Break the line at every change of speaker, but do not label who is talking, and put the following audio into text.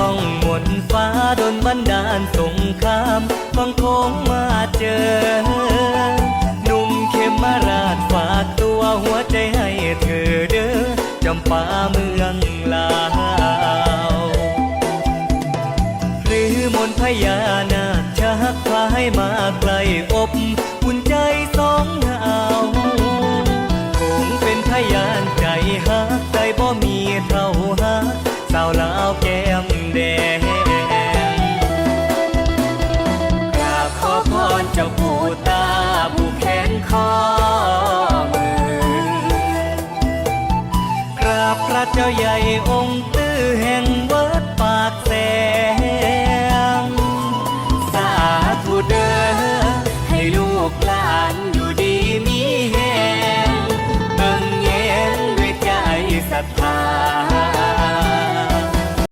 ต้องหมดฟ้าโดนบันดาลสงครามฟังโคงมาเจอนุ่มเข้มมาราชฝากตัวหัวใจให้เธอเด้อจำปาเมืองลาวหรือมนพญานาคชักพาให้มาไกลอบ พระเจ้าใหญ่องค์ตื้อแห่ง